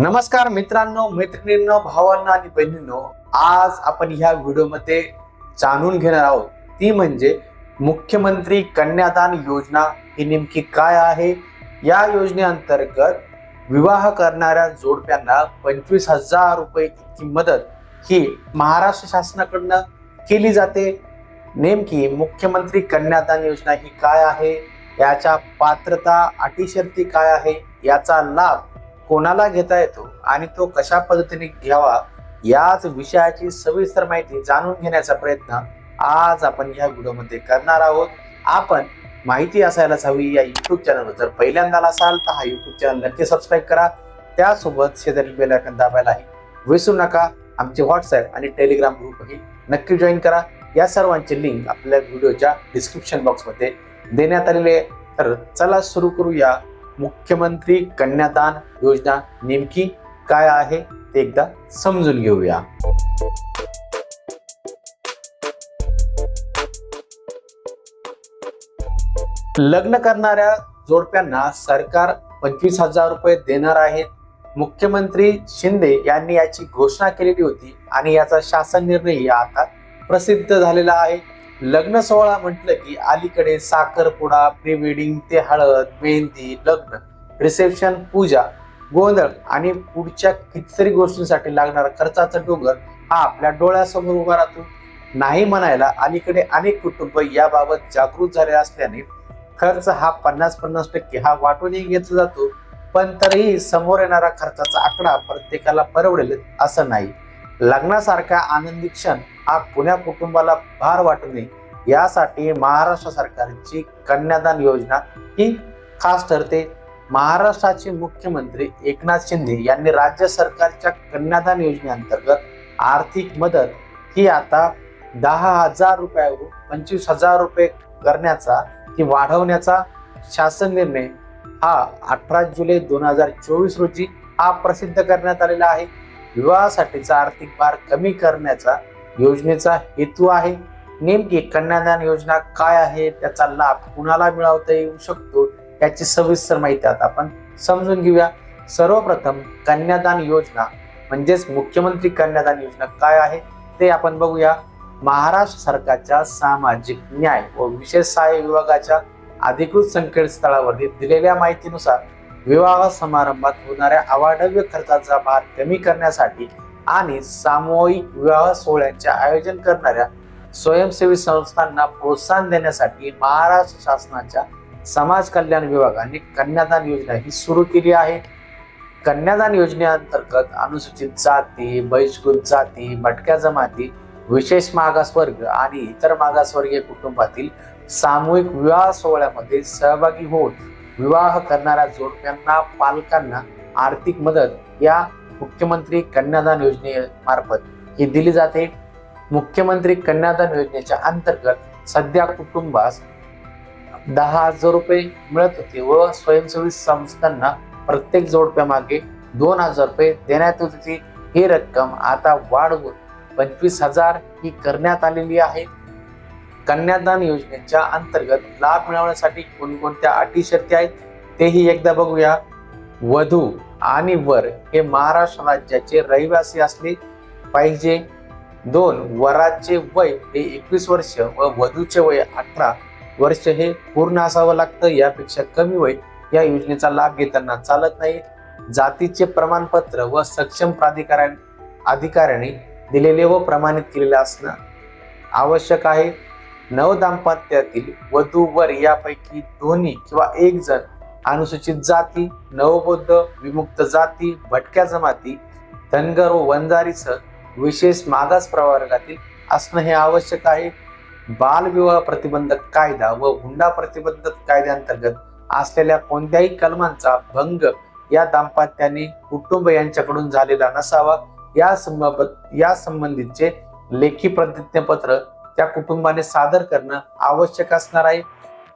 नमस्कार मित्रांनो मैत्रिणींनो भावांना आणि बहिणींनो आज आपण ह्या व्हिडिओमध्ये जाणून घेणार आहोत ती म्हणजे मुख्यमंत्री कन्यादान योजना ही नेमकी काय आहे? या योजनेअंतर्गत विवाह करणाऱ्या जोडप्यांना पंचवीस हजार रुपये इतकी मदत ही महाराष्ट्र शासनाकडनं केली जाते. नेमकी मुख्यमंत्री कन्यादान योजना ही काय आहे? याच्या पात्रता अटी शर्ती काय आहे? याचा लाभ कोणाला घेता येतो आणि तो कशा पद्धतीने घ्यावा याच विषयाची सविस्तर माहिती जाणून घेण्याचा प्रयत्न आज आपण या व्हिडिओमध्ये करणार आहोत. आपण माहिती असायलाच हवी या युट्यूब चॅनलवर जर पहिल्यांदा असाल तर हा युट्यूब चॅनल नक्की सबस्क्राईब करा. त्यासोबत शेजारी बेल आयकॉन दाबायलाही विसरू नका. आमचे व्हॉट्सअप आणि टेलिग्राम ग्रुपही नक्की जॉईन करा. या सर्वांची लिंक आपल्या व्हिडिओच्या डिस्क्रिप्शन बॉक्समध्ये देण्यात आलेली आहे. तर चला सुरू करूया. मुख्यमंत्री कन्यादान योजना नेमकी काय आहे ते एकदा समजून घेऊया. लग्न करणाऱ्या जोडप्यांना सरकार पंचवीस हजार रुपये देणार आहेत मुख्यमंत्री शिंदे यांनी याची घोषणा केलेली होती आणि याचा शासन निर्णय आता प्रसिद्ध झालेला आहे. लग्न सोहळा म्हटलं की अलीकडे साखरपुडा प्री वेडिंग ते हळद मेहंदी लग्न रिसेप्शन पूजा गोंधळ आणि पुढच्या कितीतरी गोष्टींसाठी लागणारा खर्चाचा डोंगर हा आपल्या डोळ्यासमोर उभा राहतो. नाही म्हणायला अलीकडे अनेक कुटुंब याबाबत जागृत झाले असल्याने खर्च हा पन्नास पन्नास टक्के हा वाटूनही घेतला जातो. पण तरीही समोर येणारा खर्चाचा आकडा प्रत्येकाला परवडेल असं नाही. लग्नासारखा आनंदी क्षण हा पुण्या कुटुंबाला भार वाटू नये. यासाठी महाराष्ट्र सरकारची कन्यादान योजना ही खास ठरते. महाराष्ट्राचे मुख्यमंत्री एकनाथ शिंदे यांनी राज्य सरकारच्या कन्यादान योजनेअंतर्गत आर्थिक मदत ही आता दहा हजार रुपयावरून पंचवीस हजार रुपये करण्याचा ती वाढवण्याचा शासन निर्णय हा अठरा जुलै दोन हजार चोवीस रोजी हा प्रसिद्ध करण्यात आलेला आहे. विवाहासाठीचा आर्थिक भार कमी करण्याचा योजनेचा हेतू आहे. नेमकी कन्यादान योजना काय आहे? त्याचा लाभ कुणाला मिळवता येऊ शकतो? याची सविस्तर माहिती आता आपण समजून घेऊया. सर्वप्रथम कन्यादान योजना म्हणजेच मुख्यमंत्री कन्यादान योजना काय आहे? ते आपण बघूया. महाराष्ट्र सरकारच्या सामाजिक न्याय व विशेष सहाय्य विभागाच्या अधिकृत संकेतस्थळावरती दिलेल्या माहितीनुसार विवाह समारंभात होणाऱ्या अवाढव्य खर्चाचा भार कमी करण्यासाठी आणि सामूहिक विवाह सोहळ्यांचे आयोजन करणाऱ्या स्वयंसेवी संस्थांना प्रोत्साहन देण्यासाठी महाराष्ट्र शासनाच्या समाज कल्याण विभागाने कन्यादान योजना ही सुरू केली आहे. कन्यादान योजनेअंतर्गत अनुसूचित जाती बहिष्कृत जाती भटक्या जमाती विशेष मागासवर्ग आणि इतर मागासवर्गीय कुटुंबातील सामूहिक विवाह सोहळ्यामध्ये सहभागी होऊन विवाह करणाऱ्या जोडप्यांना पालकांना आर्थिक मदत या मुख्यमंत्री कन्यादान योजनेमार्फत ही दिली जाते. मुख्यमंत्री कन्यादान योजनेच्या अंतर्गत सध्या कुटुंबास दहा हजार रुपये मिळत होते व स्वयंसेवी संस्थांना प्रत्येक जोडप्यामागे दोन हजार रुपये देण्यात येत होती. ही रक्कम आता वाढवून पंचवीस हजार ही करण्यात आलेली आहे. कन्यादान योजनेच्या अंतर्गत लाभ मिळवण्यासाठी कोणकोणत्या अटी शर्ती आहेत तेही एकदा बघूया. वधू आणि वर हे महाराष्ट्र राज्याचे रहिवासी असले पाहिजे. दोन वराचे वय हे एकवीस वर्ष व वधूचे वय अठरा वर्ष हे पूर्ण असावं लागतं. यापेक्षा कमी वय या योजनेचा लाभ घेताना चालत नाही. जातीचे प्रमाणपत्र व सक्षम प्राधिकाऱ्या अधिकाऱ्याने दिलेले व प्रमाणित केलेले असणं आवश्यक आहे. नवदाम्पत्यातील वधू वर यापैकी दोन्ही किंवा एक जण अनुसूचित जाती नवबौद्ध विमुक्त जाती भटक्या जमाती धनगर व वंजारीसह विशेष मागास प्रवर्गातील असणं हे आवश्यक आहे. बालविवाह प्रतिबंधक कायदा व हुंडा प्रतिबंधक कायद्यांतर्गत असलेल्या कोणत्याही कलमांचा भंग या दाम्पत्याने कुटुंब यांच्याकडून झालेला नसावा. या संबंध या संबंधीचे लेखी प्रतिज्ञापत्र त्या कुटुंबाने सादर करणं आवश्यक असणार आहे.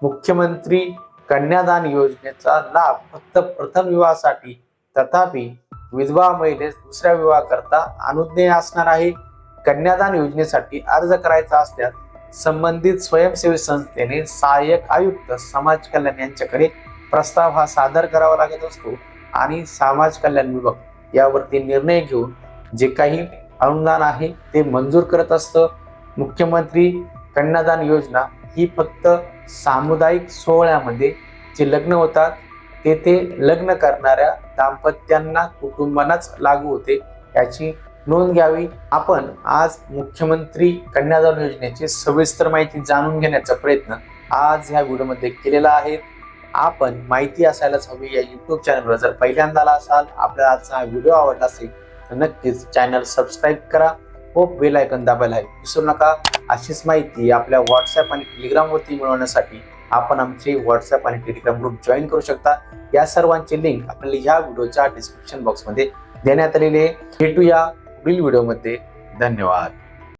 मुख्यमंत्री कन्यादान योजनेचा लाभ फक्त प्रथम विवाहासाठी तथापि विधवा महिलेस दुसऱ्या विवाह करता अनुज्ञेय असणार आहे. कन्यादान योजनेसाठी अर्ज करायचा असल्यास संबंधित स्वयंसेवी संस्थेने सहाय्यक आयुक्त समाज कल्याण यांच्याकडे प्रस्ताव हा सादर करावा लागत असतो आणि समाज कल्याण विभाग यावरती निर्णय घेऊन जे काही अनुदान आहे ते मंजूर करत असतं. मुख्यमंत्री कन्यादान योजना ही फक्त सामुदायिक सोहळ्यामध्ये जे लग्न होतात तेथे लग्न करणाऱ्या दाम्पत्यांना कुटुंबांनाच लागू होते याची नोंद घ्यावी. आपण आज मुख्यमंत्री कन्यादान योजनेची सविस्तर माहिती जाणून घेण्याचा प्रयत्न आज ह्या व्हिडिओमध्ये केलेला आहे. आपण माहिती असायलाच हवी या यूट्यूब चॅनलवर जर पहिल्यांदा आला असाल आपल्याला आजचा हा व्हिडिओ आवडला असेल तर नक्कीच चॅनल सबस्क्राईब करा. व बेल आयकन दाबायला विसरू नका अशीच माहिती आपल्या व्हॉट्सअप आणि टेलिग्रामवरती मिळवण्यासाठी आपण आमचे व्हॉट्सअप आणि टेलिग्राम ग्रुप जॉईन करू शकता. या सर्वांची लिंक आपल्याला ह्या व्हिडिओच्या डिस्क्रिप्शन बॉक्समध्ये देण्यात आलेली आहे. भेटूया पुढील व्हिडिओमध्ये. धन्यवाद.